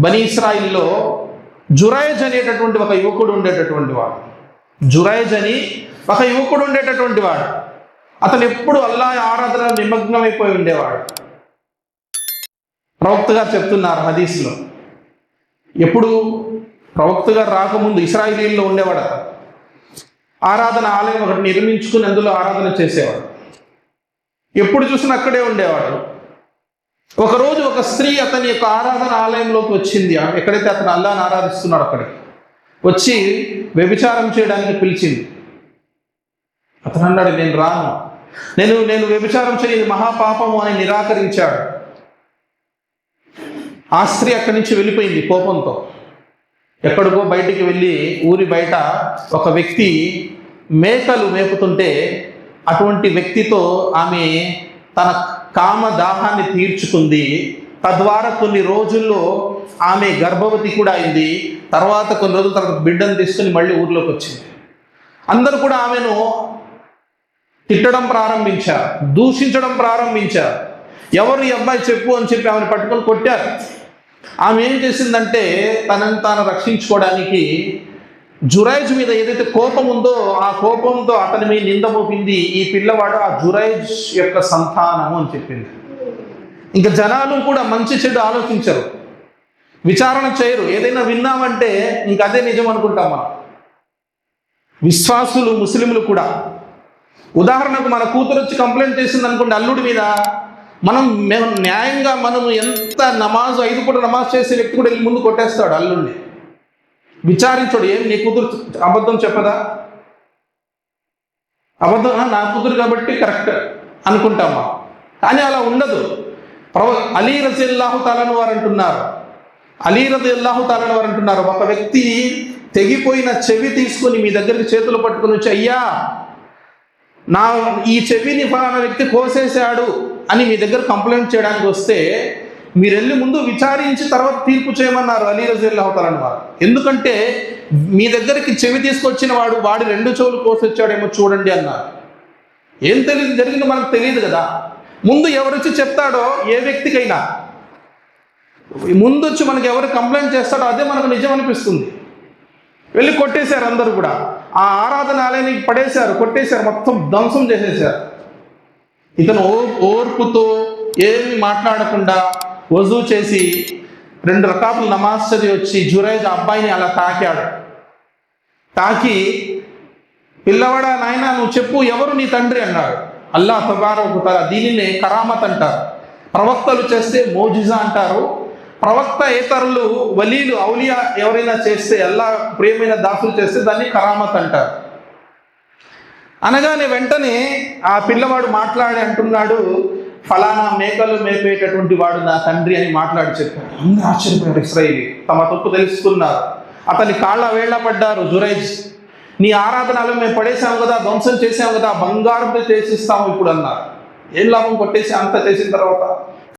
బనీ ఇస్రాయిల్లో జురైజ్ అనేటటువంటి ఒక యువకుడు ఉండేటటువంటి వాడు. జురైజ్ అని ఒక యువకుడు ఉండేటటువంటి వాడు. అతను ఎప్పుడు అల్లా ఆరాధన నిమగ్నమైపోయి ఉండేవాడు. ప్రవక్త గారు చెప్తున్నారు హదీస్లో. ఎప్పుడు ప్రవక్త గారు రాకముందు ఇస్రాయిలీల్లో ఉండేవాడు అతను. ఆరాధన ఆలయం ఒకటి నిర్మించుకుని అందులో ఆరాధన చేసేవాడు. ఎప్పుడు చూసినా అక్కడే ఉండేవాడు. ఒకరోజు ఒక స్త్రీ అతని యొక్క ఆరాధన ఆలయంలోకి వచ్చింది. ఎక్కడైతే అతను అల్లాని ఆరాధిస్తున్నాడు అక్కడికి. వచ్చి వ్యభిచారం చేయడానికి పిలిచింది. అతను అన్నాడు నేను రాను. నేను నేను వ్యభిచారం చేయని మహాపాపము అని నిరాకరించాడు. ఆ స్త్రీ అక్కడి నుంచి వెళ్ళిపోయింది కోపంతో. ఎక్కడికో బయటికి వెళ్ళి ఊరి బయట ఒక వ్యక్తి మేకలు మేపుతుంటే అటువంటి వ్యక్తితో ఆమె తన కామ దాహాన్ని తీర్చుకుంది. తద్వారా కొన్ని రోజుల్లో ఆమె గర్భవతి కూడా అయింది. తర్వాత కొన్ని రోజుల తర్వాత బిడ్డను తీసుకుని మళ్ళీ ఊర్లోకి వచ్చింది. అందరూ కూడా ఆమెను తిట్టడం ప్రారంభించారు. దూషించడం ప్రారంభించారు. ఎవరు ఈ అబ్బాయి చెప్పు అని చెప్పి ఆమెను పట్టుకొని కొట్టారు. ఆమె ఏం చేసిందంటే తనని తాను రక్షించుకోవడానికి జురైజ్ మీద ఏదైతే కోపం ఉందో ఆ కోపంతో అతని మీద నింద మోపింది ఈ పిల్లవాడు ఆ జురైజ్ యొక్క సంతానము అని చెప్పింది. ఇంకా జనాలు కూడా మంచి చెడు ఆలోచించరు. విచారణ చేయరు. ఏదైనా విన్నామంటే ఇంక అదే నిజం అనుకుంటాం మనం. విశ్వాసులు ముస్లింలు కూడా. ఉదాహరణకు మన కూతురు వచ్చి కంప్లైంట్ చేసింది అనుకోండి అల్లుడి మీద. మనం మేము న్యాయంగా మనం ఎంత నమాజ్ ఐదు పూట నమాజ్ చేసే వ్యక్తి కూడా వెళ్ళి ముందు కొట్టేస్తాడు అల్లుడిని. విచారించడు. ఏం నీ కూతురు అబద్ధం చెప్పదా? అబద్ధం నా కూతురు కాబట్టి కరెక్ట్ అనుకుంటామా? కానీ అలా ఉండదు. ప్రవ అలీ రజిల్లాహు తాలను వారు అంటున్నారు. అలీ రజిల్లాహు తాలను వారు అంటున్నారు ఒక వ్యక్తి తెగిపోయిన చెవి తీసుకొని మీ దగ్గరికి చేతులు పట్టుకుని వచ్చి అయ్యా నా ఈ చెవిని ఫలానా వ్యక్తి కోసేశాడు అని మీ దగ్గర కంప్లైంట్ చేయడానికి వస్తే మీరు వెళ్ళి ముందు విచారించి తర్వాత తీర్పు చేయమన్నారు అలీ రజీల్ అవుతారని వారు. ఎందుకంటే మీ దగ్గరికి చెవి తీసుకొచ్చిన వాడు వాడి రెండు చెవులు కోసొచ్చాడేమో చూడండి అన్నారు. ఏం తెలియదు జరిగిందో మనకు తెలియదు కదా. ముందు ఎవరొచ్చి చెప్తాడో ఏ వ్యక్తికైనా. ముందు వచ్చి మనకి ఎవరు కంప్లైంట్ చేస్తాడో అదే మనకు నిజం అనిపిస్తుంది. వెళ్ళి కొట్టేశారు అందరూ కూడా. ఆ ఆరాధన ఆలయానికి పడేశారు కొట్టేశారు మొత్తం ధ్వంసం చేసేశారు. ఇతను ఓ ఓర్పుతో ఏమి మాట్లాడకుండా వజూ చేసి రెండు రకాపులు నమాజ్ చదివి వచ్చి జురైజ్ అబ్బాయిని అలా తాకాడు. తాకి పిల్లవాడా నాయన నువ్వు చెప్పు ఎవరు నీ తండ్రి? అన్నాడు. అల్లా తబారకుతారా దీనినే కరామత్ అంటారు. ప్రవక్తలు చేస్తే మోజిజా అంటారు. ప్రవక్త ఏతరులు వలీలు ఔలియా ఎవరైనా చేస్తే అల్లా ప్రియమైన దాసులు చేస్తే దాన్ని కరామత్ అంటారు. అనగానే వెంటనే ఆ పిల్లవాడు మాట్లాడి అంటున్నాడు ఫలానా మేకలు మేపేటటువంటి వాడు నా తండ్రి అని మాట్లాడి చెప్పారు అందరూ ఆశ్చర్యపోయారు. ఇస్రాయిలీ తమ తప్పు తెలుసుకున్నారు. అతని కాళ్ళ వేళ్ళ పడ్డారు జురైజ్. నీ ఆరాధనలో మేము పడేసాము కదా ధ్వంసం చేసాము కదా బంగారంతో చేసిస్తాము ఇప్పుడు అన్నారు. ఏం లాభం కొట్టేసి అంత చేసిన తర్వాత?